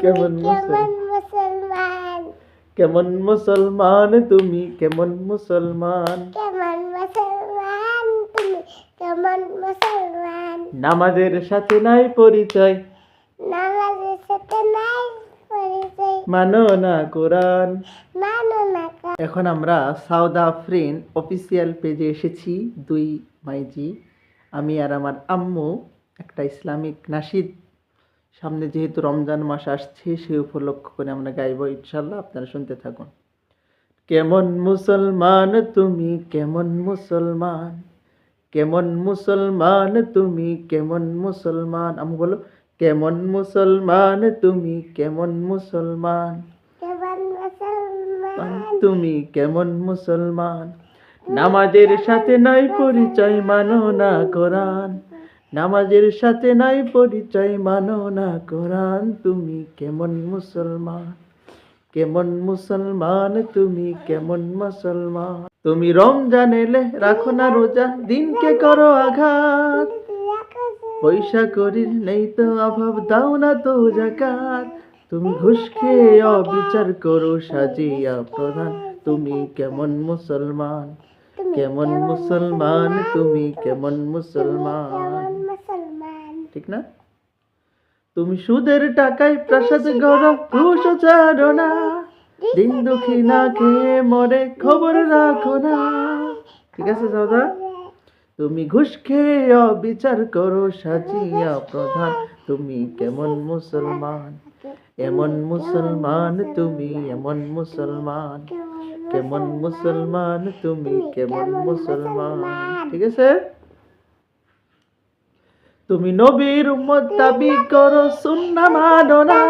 কেমন মুসলমান? কেমন মুসলমান তুমি? কেমন মুসলমান? কেমন মুসলমান? তুমি কেমন মুসলমান? নামাজের সাথে নাই পরিচয়। নামাজের সাথে নাই পরিচয়। মানো না কোরআন। মানো না এখন আমরা সাউদা আফরিন অফিসিয়াল পেজে এসেছি দুই মাইজি। আমি আর আমার আম্মু একটা ইসলামিক নাসিদ। সামনে যেহেতু রমজান মাস আসছে সে উপলক্ষ করে আমরা গাইব ইনশাল্লাহ আপনারা শুনতে থাকুন। কেমন মুসলমান তুমি কেমন মুসলমান? কেমন মুসলমান তুমি কেমন মুসলমান? আমি বলো কেমন মুসলমান তুমি কেমন মুসলমান? তুমি কেমন মুসলমান? নামাজের সাথে নাই পরিচয় মানো না কোরআন। নামাজের সাথে নাই পরিচয় মানো না কোরআন। তুমি কেমন মুসলমান? কেমন মুসলমান? তুমি কেমন মুসলমান? তুমি রমজান এলে রাখো না রোজা দিনকে করো আঘাত। পয়সা করির নেই তো অভাব দাও না তো জাকাত। তুমি ঘুষ খেয়ে অবিচার করো সাজিয়া প্রধান। তুমি কেমন মুসলমান? কেমন মুসলমান? তুমি কেমন মুসলমান কেমন মুসলমান? ঠিক না? তুমি সুদের টাকায় প্রাসাদ গড় না দিন দুঃখী না খেয়ে মরে খবর রাখো না। ঠিক আছে দাদা তুমি ঘুষ খেয়ে অবিচার করো সাজিয়া প্রধান। তুমি কেমন মুসলমান? এমন মুসলমান তুমি এমন মুসলমান। কেমন মুসলমান তুমি কেমন মুসলমান। ঠিক আছে? তুমি নবীর উম্মত দাবি করো, সুন্না মানো না।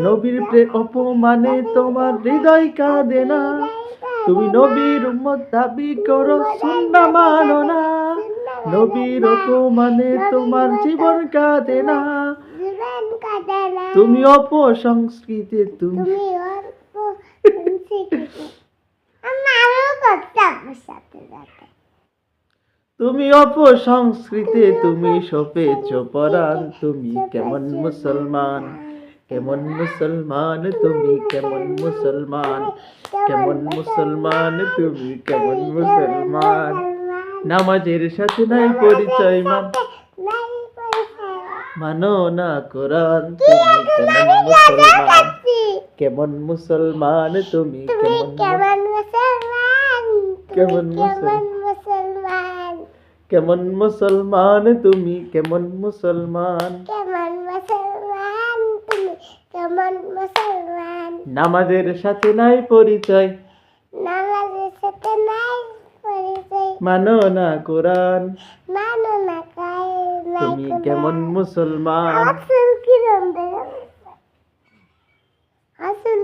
নবীর প্রেম অপমানে তোমার হৃদয় কাঁদে না। তুমি নবীর উম্মত দাবি করো, সুন্না মানো না। নবীর অপমানে তোমার জীবন কাঁদে না। তুমি অপসংস্কৃতি, তুমি আমি আরও সাথে তুমি অপসংস্কৃতি তুমি সপেছ পরাণ তুমি কেমন মুসলমান? কেমন মুসলমান তুমি কেমন মুসলমান? কেমন মুসলমান তুমি কেমন মুসলমান? নামাজের সাথে নাই পরিচয় মান। মানো না কোরআন তুমি কেমন মুসলমান? কেমন মুসলমান তুমি কেমন মুসলমান? মুসল- কেমন মুসলমান? কেমন মুসলমান তুমি? কেমন মুসলমান? কেমন মুসলমান তুমি? কেমন মুসলমান? নামাজের সাথে নাই পরিচয়। নামাজের সাথে নাই পরিচয়। মানো না কোরআন। মানো না তুমি কেমন মুসলমান? আসল কিরম দেখো। আসল